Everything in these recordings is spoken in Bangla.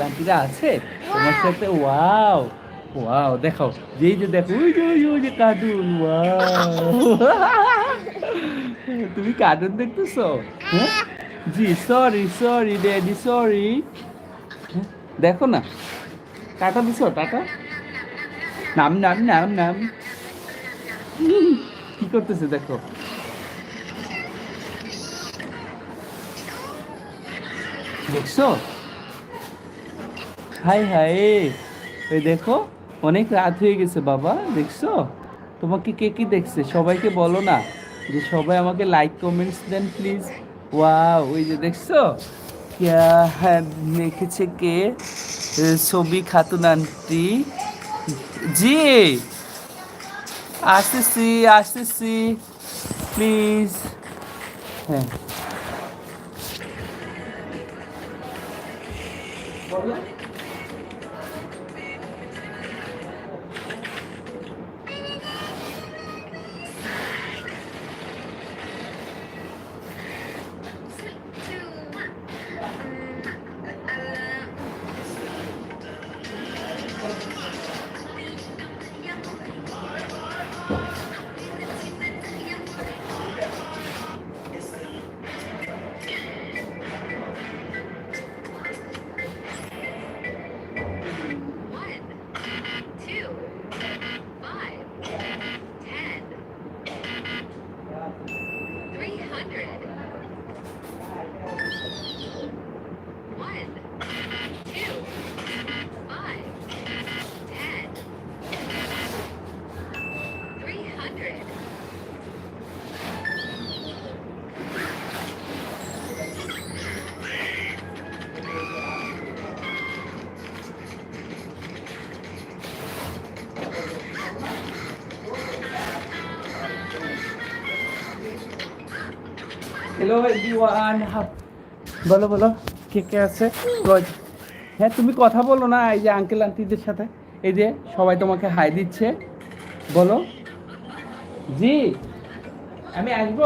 লাঠিরা আছে? তোমার সাথে ওয়াও ওয়াও দেখো যেই যে দেখো ওই যে, ওই যে কার্টুন ওয়াও। তুমি কার্টুন দেখতেছো? হ্যাঁ? জি সরি সরি ড্যাডি সরি দেখো না। টাটা দিছো টাটা? নাম নাম নাম নাম। কি করতেছে দেখো? দেখছ? Hi hi. ওই দেখো, অনেক রাত হয়ে গেছে বাবা, দেখছ? তোমাকে কে কি দেখছে? সবাইকে বলো না যে সবাই আমাকে লাইক কমেন্টস দেন প্লিজ ওয়াও ওই যে দেখছ? হ্যাঁ লিখেছে কে? ছবি খাতুন আন্টি জি। আসতেছি আসতেছি। প্লিজ হ্যাঁ। হ্যালো এভরিওয়ান বলো বলো, কে কে আছে? হ্যাঁ তুমি কথা বলো না, এই যে আঙ্কেল আন্টিদের সাথে। এই যে সবাই তোমাকে হাই দিচ্ছে। বলো। জি, আমি আসব।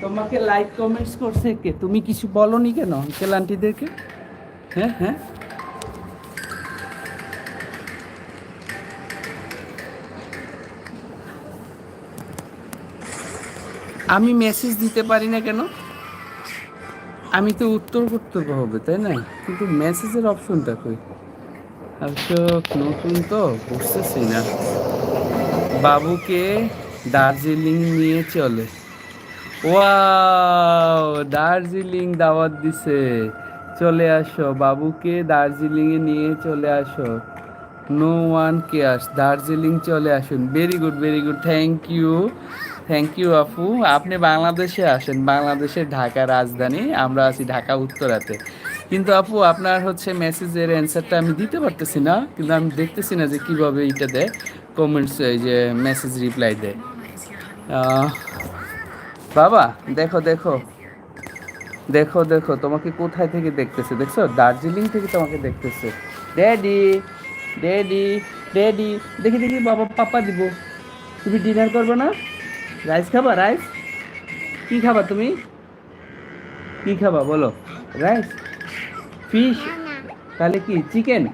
তোমাকে লাইক কমেন্টস করছে কে? তুমি কিছু বলনি কেন আঙ্কেল আন্টিদেরকে হ্যাঁ হ্যাঁ? আমি মেসেজ দিতে পারি না কেন? আমি তো উত্তর করতে হবে, তাই না? কিন্তু মেসেজের অপশনটা কই অবশ্য নতুন তো বুঝতেছি না। বাবুকে দার্জিলিং নিয়ে চলে। ওয়াও, দার্জিলিং দাওয়াত দিছে। চলে আসো, বাবুকে দার্জিলিংয়ে নিয়ে চলে আসো। নো ওয়ান কেয়ার্স, দার্জিলিং চলে আসুন। Very good very good thank you thank you আপু। আপনি বাংলাদেশে আসেন, বাংলাদেশের ঢাকা রাজধানী, আমরা আছি ঢাকা উত্তরাতে। কিন্তু আপু, আপনার হচ্ছে মেসেজের অ্যান্সারটা আমি দিতে পারতেছি না, কিন্তু আমি দেখতেছি না যে কীভাবে এটা দেয়। কমেন্টস এই যে মেসেজ রিপ্লাই দেয়। বাবা দেখো দেখো। দেখো দেখো তোমাকে কোথায় থেকে দেখতেছে? দেখছ? দার্জিলিং থেকে তোমাকে দেখতেছে। ড্যাডি ড্যাডি ড্যাডি দেখি দেখি বাবা পাপা দিব। তুমি ডিনার করবে না? রাইস খাবা? রাইস কি খাবা তুমি? কি খাবা বলো? রাইস ফিশ তাহলে কি? চিকেন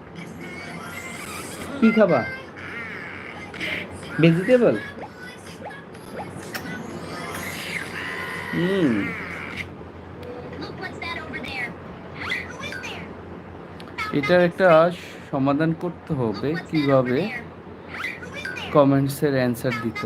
কি খাবা? Is হুম এটার একটা সমাধান করতে হবে কীভাবে? কমেন্টসের অ্যান্সার দিত